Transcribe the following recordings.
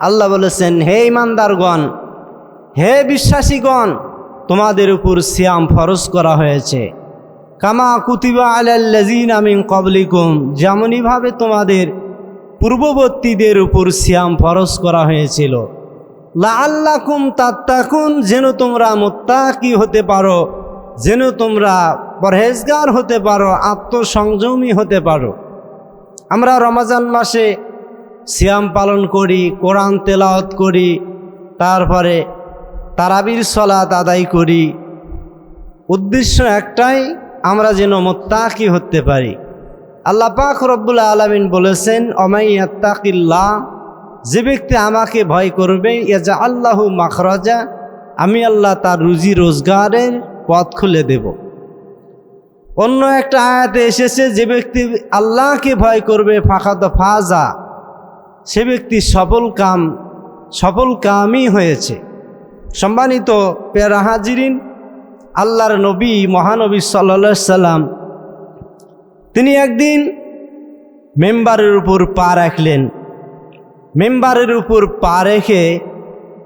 আল্লাহ বলেছেন, হে ইমানদারগণ, হে বিশ্বাসীগণ, তোমাদের উপর সিয়াম ফরজ করা হয়েছে। কামা কুতিবা আলাল্লাজিন আমিন কবলিকুম যেমনইভাবে তোমাদের পূর্ববর্তীদের উপর সিয়াম ফরজ করা হয়েছিল। লা আল্লাকুম তাত্তাকুন, যেন তোমরা মোত্তাকি হতে পারো, যেন তোমরা পরহেজগার হতে পারো, আত্মসংযমী হতে পারো। আমরা রমাজান মাসে সিয়াম পালন করি, কোরআন তেলাওত করি, তারপরে তারাবির সলাত আদায় করি। উদ্দেশ্য একটাই, আমরা যেন মোত্তাকি হতে পারি। আল্লাহ পাক রব্বুল আলমিন বলেছেন অমাইয়াত্তাকিল্লাহ যে ব্যক্তি আমাকে ভয় করবে ইয়াজা আল্লাহু মাখরাজা আমি আল্লাহ তার রুজি রোজগারের পথ খুলে দেব। অন্য একটা আয়াতে এসেছে, যে ব্যক্তি আল্লাহকে ভয় করবে ফাঁকাত ফাজা সে ব্যক্তি সফল কাম, সফল কামই হয়েছে। সম্মানিত পেরা হাজিরিন, আল্লাহর নবী, মহানবী সাল্লা সাল্লাম, তিনি একদিন মেম্বারের উপর পা রাখলেন। মেম্বারের উপর পা রেখে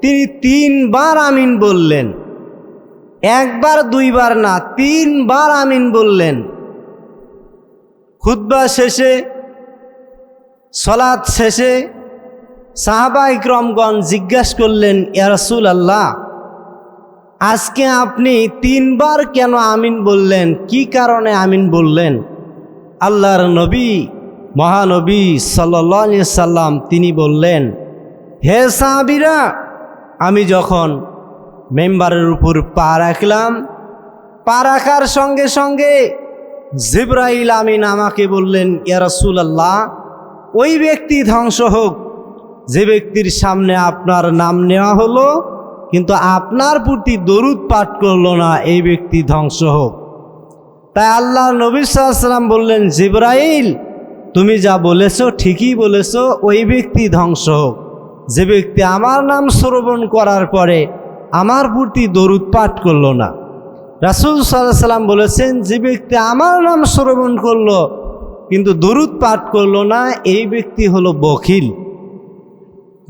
তিনি তিনবার আমিন বললেন। একবার, দুইবার না, তিনবার আমিন বললেন। খুদ্া শেষে সলাদ শেষে সাহাবা ইকরমগণ জিজ্ঞাসা করলেন ইয়ারসুল আল্লাহ আজকে আপনি তিনবার কেন আমিন বললেন? কি কারণে আমিন বললেন? আল্লাহর নবী, মহানবী সাল্লা সাল্লাম তিনি বললেন, হে সাহাবিরা, আমি যখন মেম্বারের উপর পা রাখলাম, পা রাখার সঙ্গে সঙ্গে জিব্রাইল আমিন আমাকে বললেন ইয়ারসুল আল্লাহ ওই ব্যক্তি ধ্বংস হোক। যে ব্যক্তির সামনে আপনার নাম নেওয়া হলো, কিন্তু আপনার প্রতি দরুদ পাঠ করল না, এই ব্যক্তি ধ্বংস হোক। তাই আল্লাহ নবী সাল্লাম বললেন, জিব্রাইল, তুমি যা বলেছ ঠিকই বলেছ, ওই ব্যক্তি ধ্বংস হোক। যে ব্যক্তি আমার নাম শ্রবণ করার পরে আমার প্রতি দরুদ পাঠ করল না। রাসুল সাল্লাহ সাল্লাম বলেছেন, যে ব্যক্তি আমার নাম শ্রবণ করল কিন্তু দরুদ পাঠ করল না, এই ব্যক্তি হলো বখিল।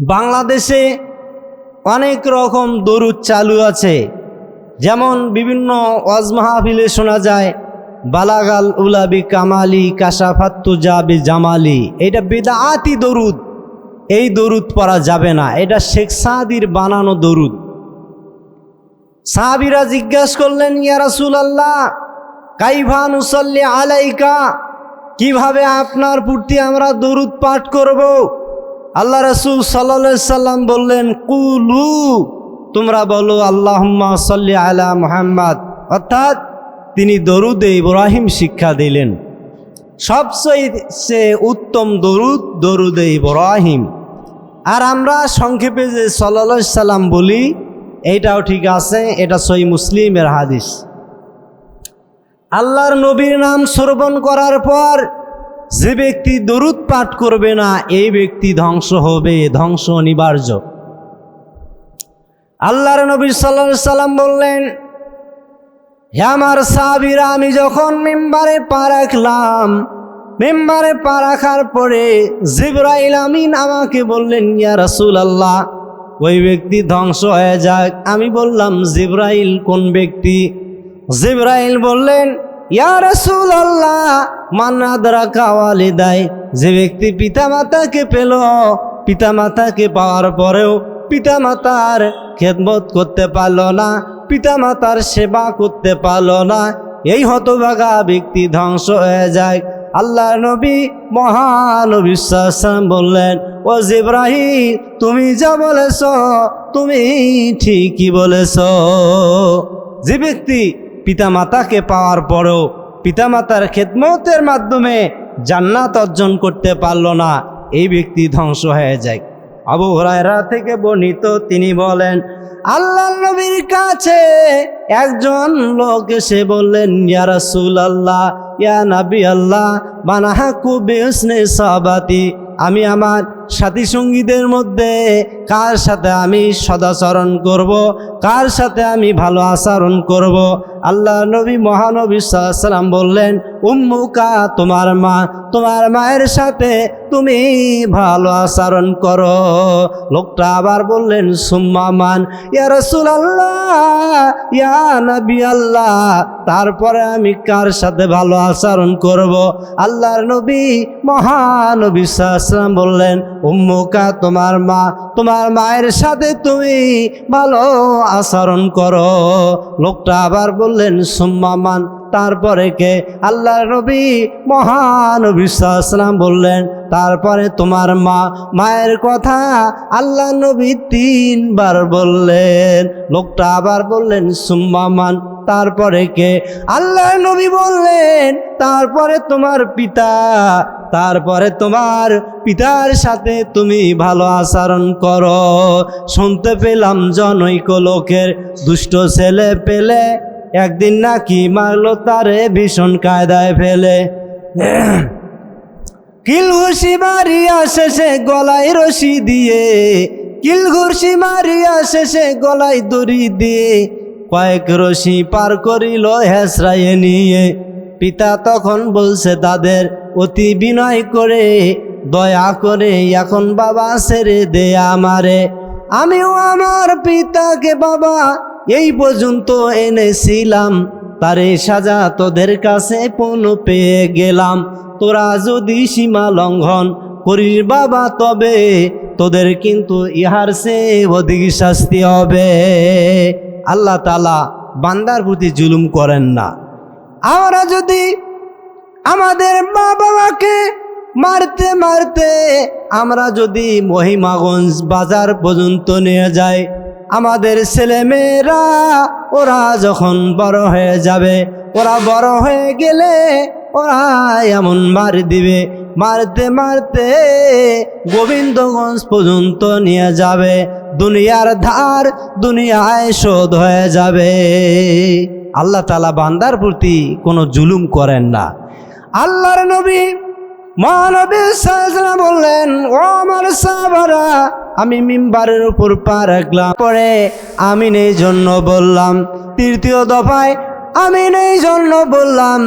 বাংলাদেশে অনেক রকম দরুদ চালু আছে। যেমন বিভিন্ন ওয়াজ মাহফিলে শোনা যায়, বালাগাল, উলাবি, কামালি, কাশাফাত্তু, জাবি, জামালি। এটা বেদাতি দরুদ। এই দরুদ পড়া যাবে না। এটা শেখ সাদির বানানো দরুদ। সাহাবিরা জিজ্ঞাসা করলেন ইয়ারাসুল আল্লাহ কাইফা নুসল্লি আলাইকা? কীভাবে আপনার প্রতি আমরা দরুদ পাঠ করব? আল্লাহ রসুল সাল্লা সাল্লাম বললেন, কুলু তোমরা বলো, আল্লাহম্মা সাল্লি আলা মোহাম্মদ অর্থাৎ তিনি দরুদে ইব্রাহিম শিক্ষা দিলেন। সবচেয়ে উত্তম দরুদ, দরুদে ইব্রাহিম। আর আমরা সংক্ষেপে যে সাল্লা সাল্লাম বলি এইটাও ঠিক আছে, এটা সই মুসলিমের হাদিস। আল্লাহর নবীর নাম শ্রবণ করার পর যে ব্যক্তি দরুদ পাঠ করবে না, এই ব্যক্তি ধ্বংস হবে, ধ্বংস অনিবার্য। আল্লাহর নবী সাল্লা সাল্লাম বললেন, হে আমার সাবিরা আমি যখন মেম্বারে পা রাখলাম, মেম্বারে পা রাখার পরে জিব্রাইল আমিন আমাকে বললেন, ইয়া রাসুল আল্লাহ ওই ব্যক্তি ধ্বংস হয়ে যাক। আমি বললাম, জিব্রাইল কোন ব্যক্তি? জিব্রাইল বললেন যে ব্যক্তি পিতামাতাকে পেল, পিতামাতাকে পাওয়ার পরেও পিতামাতার খেদমত করতে পারল না, পিতামাতার সেবা করতে পারল না, এই হতভাগা ব্যক্তি ধ্বংস হয়ে যায়। আল্লাহ নবী মহানবী সাল্লাম বললেন, ও জিব্রাহিম তুমি যা বলেছ, তুমি ঠিকই বলেছ। যে ব্যক্তি পিতামাতাকে পাওয়ার পরও পিতামাতার খেদমতের মাধ্যমে জান্নাত অর্জন করতে পারল না। এই ব্যক্তি ধ্বংস হয়ে যায়। আবু হরাইরা থেকে বর্ণিত তিনি বলেন, আল্লাহ নবীর কাছে একজন লোক এসে বললেন, ইয়া রাসূল আল্লাহ ইয়া নাবি আল্লাহ বানাহাকু বিহসনে সাহাবাতি আমি আমার সাথী সঙ্গীদের মধ্যে কার সাথে আমি সদাচরণ করব? কার সাথে আমি ভালো আচরণ করব? আল্লাহ নবী মহানবী সাল্লাম বললেন, উম্মুকা, তোমার মা, তোমার মায়ের সাথে তুমি ভালো আচরণ করো। লোকটা আবার বললেন, সুম্মা মান, ইয়া রসুল আল্লাহ ইয়া নবী আল্লাহ তারপরে আমি কার সাথে ভালো আচরণ করব? আল্লাহর নবী মহানবী সাল্লাম বললেন উম্মুকা, তোমার মা, তোমার মায়ের সাথে তুমি ভালো আচরণ করো। লোকটা আবার বললেন, সুম্মা মান তারপরে কে? আল্লাহর নবী মহানবী সাল্লাম বললেন, তারপরে তোমার মা, মায়ের কথা আল্লাহ নবী তিনবার বললেন, লোকটা আবার বললেন, সুম্মা মান, তারপরে কে? আল্লাহ নবী বললেন, তারপরে তোমার পিতা, তারপরে তোমার পিতার সাথে তুমি ভালো আচরণ করো। শুনতে পেলাম জনৈক লোকের দুষ্ট ছেলে পেলে একদিন নাকি মারলো তারে ভীষণ কায়দায় ফেলে। কিল ঘুষি মারিয়া শেষে গলায় রশি দিয়ে। কিল ঘুষি মারিয়া শেষে গলায় দড়ি দিয়ে। কয়েক রশি পার করিল হেসরাইয়ে নিয়ে। পিতা তখন বলছে তাদের অতি বিনয় করে, দয়া করে এখন বাবা ছেড়ে দে আমারে। আমিও আমার পিতাকে বাবা, এই পর্যন্ত এনেছিলাম। তারে সাজা তোদের কাছে পৌন পেয়ে গেলাম। তোরা যদি সীমা লঙ্ঘন করিস বাবা, তবে তোদের কিন্তু ইহার সে অধিক শাস্তি হবে। আল্লাহ তালা বান্দার প্রতি জুলুম করেন না। আমরা যদি আমাদের মা বাবাকে মারতে মারতে আমরা যদি মহিমাগঞ্জ বাজার পর্যন্ত নিয়ে যাই, আমাদের ছেলেমেয়েরা, ওরা যখন বড় হয়ে যাবে, ওরা বড় হয়ে গেলে ওরা এমন মার দিবে, মারতে মারতে গোবিন্দগঞ্জ পর্যন্ত নিয়ে যাবে, দুনিয়ার ধার দুনিয়ায় শোধ হয়ে যাবে। আল্লাহ তালা বান্দার প্রতি কোনো জুলুম করেন না। আল্লাহর নবী মহানবী সাল্লাল্লাহু বললেন, ও আমার সাহাবারা, আমি মিম্বারের উপর পা রাখলাম। পরে আমি এই জন্য বললাম, তৃতীয় দফায় আমি এই জন্য বললাম।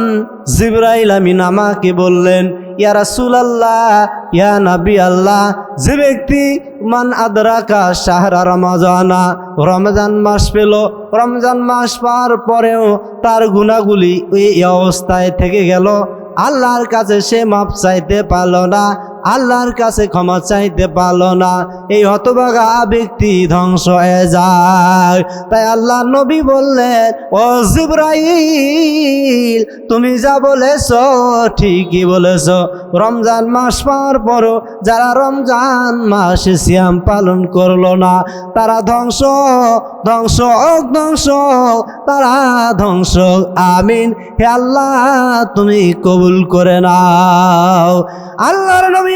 জিব্রাইল আমিন আমাকে বললেন, ইয়া রাসূলুল্লাহ, ইয়া নবী আল্লাহ, যে ব্যক্তি মান আদরাকা শাহরা রমাজানা, রমজান মাস পেল, রমজান মাস পার পরেও তার গুণাগুলি ওই অবস্থায় থেকে গেল। আল্লাহর কাছে সে মাপ চাইতে পারল না। আল্লাহর কাছে ক্ষমা চাইতে পারল না। এই হতবাগা ব্যক্তি ধ্বংস হয়ে যায়। তাই আল্লাহ নবী বললেন, ও জিব্রাইল, তুমি যা বলেছ ঠিকই বলেছ। রমজান মাস পাওয়ার পরও যারা রমজান মাসে সিয়াম পালন করল না, তারা ধ্বংস ধ্বংস ধ্বংস তারা ধ্বংস। আমিন। হে আল্লাহ, তুমি কবুল করে নাও। আল্লাহর নবী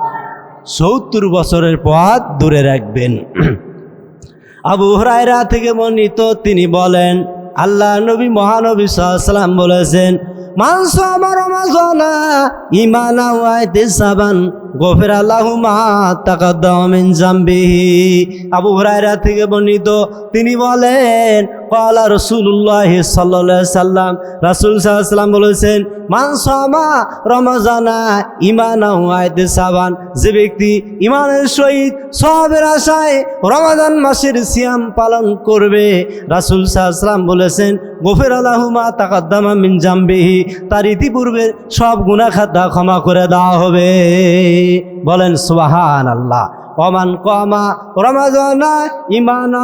সত্তর বছরের পথ দূরে রাখবেন। আবু হরাইরা থেকে বর্ণিত তিনি বলেন, আল্লাহ নবী মহানবী সাল্লাম বলেছেন মাংস আমার রমাজনা ইমানা ওয়াইতে সাবান গফির আল্লাহুমা তাকাদ্দামিন জাম্বিহি। আবু হুরায়রা থেকে বর্ণিত, তিনি বলেন কলা রসুল্লাহ সাল্লাহ সাল্লাম। রাসুল সাল্লাম বলেছেন মানসমা রমজানা ইমানা হুয়াইতে সাবান। যে ব্যক্তি ইমানের সহিত সবের আশায় রমাজান মাসের সিয়াম পালন করবে, রাসুল সাল্লাম বলেছেন, গফির আল্লাহুমা তাকাদ্দামা মিন জাম্বিহি। তার ইতিপূর্বে সব গুনাহ খাতা ক্ষমা করে দেওয়া হবে। বলেন সুবাহান আল্লাহ অমান কমা রমাজনা ইমানা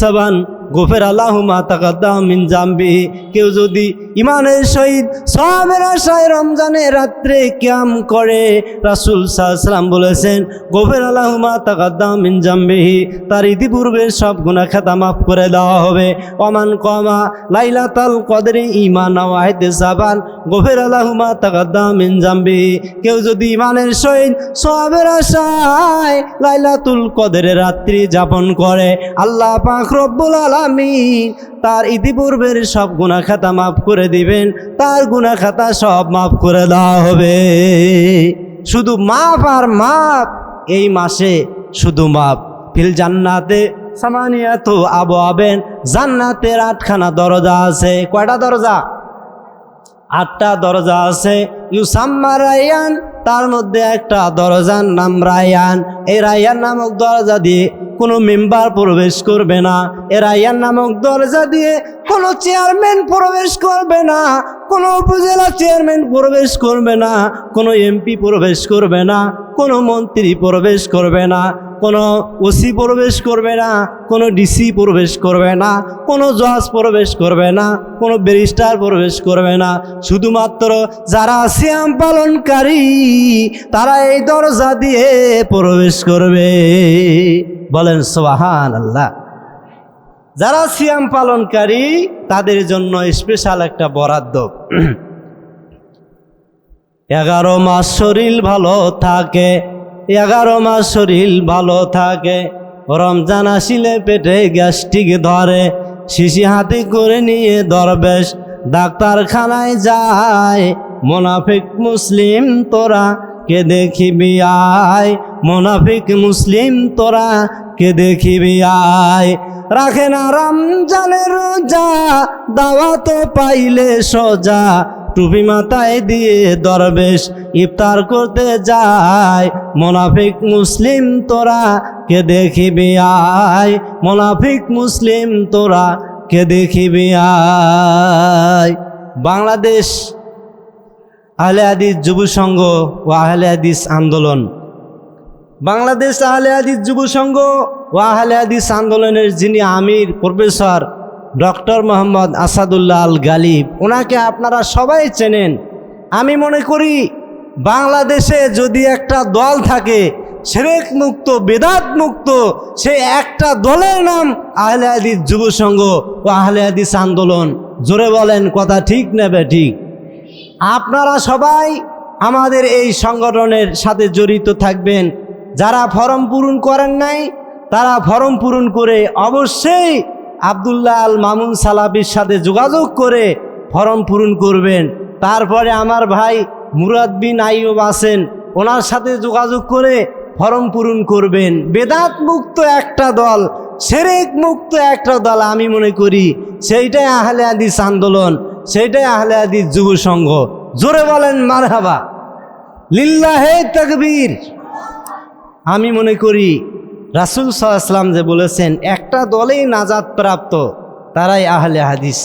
সাবান। গোফের তাকাদ্দাম মিন জাম্বি কেউ যদি ইমানের সহিত সবের আশায় রমজানের রাত্রে ক্যাম করে, রাসুল সাল্লাম বলেছেন, গোফের তাকাদ্দাম মিন জাম্বিহি তার ইতিপূর্বে সব গুণা খাতা মাফ করে দেওয়া হবে। অমান কমা লাইলাতাল কদরে ইমান ওয়াহিদ সাবান গোফের তাকাদ্দাম মিন জাম্বিহি কেউ যদি ইমানের সহিত সবের আশায় লাইলাতুল কদরের রাত্রি যাপন করে, আল্লাহ পাক রব্বুল আলামিন তার ইতিপূর্বের সব গুনাহ খাতা মাফ করে দিবেন, তার গুনাহ খাতা সব মাফ করে দেওয়া হবে। শুধু মাফ আর মাপ এই মাসে শুধু মাপ ফিল জান্নাতে সামানিয়াত আবু আবেন জান্নাতের আটখানা দরজা আছে। কয়টা দরজা? আটটা দরজা আছে। ইউসাম্মা রায়ান তার মধ্যে একটা দরজার নাম রায়ান। এই রায়ান নামক দরজা দিয়ে কোনো মেম্বার প্রবেশ করবে না। এ রায়ান নামক দরজা দিয়ে কোনো চেয়ারম্যান প্রবেশ করবে না। কোনো উপজেলা চেয়ারম্যান প্রবেশ করবে না। কোনো এমপি প্রবেশ করবে না। কোনো মন্ত্রী প্রবেশ করবে না। কোনো ওসি প্রবেশ করবে না, কোনো ডিসি প্রবেশ করবে না, কোনো জজ প্রবেশ করবে না, কোনো ব্যারিস্টার প্রবেশ করবে না। শুধুমাত্র যারা শ্যাম পালনকারী, তারা এই দরজা দিয়ে প্রবেশ করবে। বলেন সোহান আল্লাহ যারা সিয়াম পালনকারী, তাদের জন্য স্পেশাল একটা বরাদ্দ। এগারো মাস শরীর ভালো থাকে এগারো মাস শরীর ভালো থাকে। রমজান আসিলে পেটে গ্যাস্ট্রিক ধরে। শিশি হাতে করে নিয়ে দরবেশ। ডাক্তারখানায় যায়। মোনাফিক মুসলিম তোরা কে দেখিবি আয় মোনাফিক মুসলিম তোরা কে দেখিবি আয় রাখে না রমজানের রোজা, দাওয়াত পাইলে সোজা। টুপি মাথায় দিয়ে দরবেশ ইফতার করতে যায়। মোনাফিক মুসলিম তোরা কে দেখিবি আয়। মোনাফিক মুসলিম তোরা কে দেখিবি আয়। বাংলাদেশ আহলে হাদিস যুব সংঘ ও আহলে হাদিস আন্দোলন। বাংলাদেশ আহলে হাদিস যুব সংঘ ও আহলে হাদিস আন্দোলনের যিনি আমির, প্রফেসর ডক্টর মোহাম্মদ আসাদুল্লাহ আল গালিব, ওনাকে আপনারা সবাই চেনেন। আমি মনে করি, বাংলাদেশে যদি একটা দল থাকে, সেরেক মুক্ত, বেদাত মুক্ত, সে একটা দলের নাম আহলে হাদিস যুব সংঘ ও আহলে হাদিস আন্দোলন। জোরে বলেন, কথা ঠিক নেবে ঠিক? আপনারা সবাই আমাদের এই সংগঠনের সাথে জড়িত থাকবেন। যারা ফর্ম পূরণ করেন নাই, তারা ফর্ম পূরণ করে অবশ্যই আবদুল্লাহ আল মামুন সালাবির সাথে যোগাযোগ করে ফরম পূরণ করবেন। তারপরে আমার ভাই মুরাদ বিন আইব আছেন, ওনার সাথে যোগাযোগ করে ফরম পূরণ করবেন। বেদাত মুক্ত একটা দল সেরেক মুক্ত একটা দল আমি মনে করি, সেইটাই আহলে হাদিস আন্দোলন, সেইটাই আহলে হাদিস যুব সংঘ। জোরে বলেন, মারহাবা। লিল্লাহে তকবীর। আমি মনে করি রাসুল সাল্লাম যে বলেছেন একটা দলেই নাজাদ প্রাপ্ত তারাই আহলে হাদিস।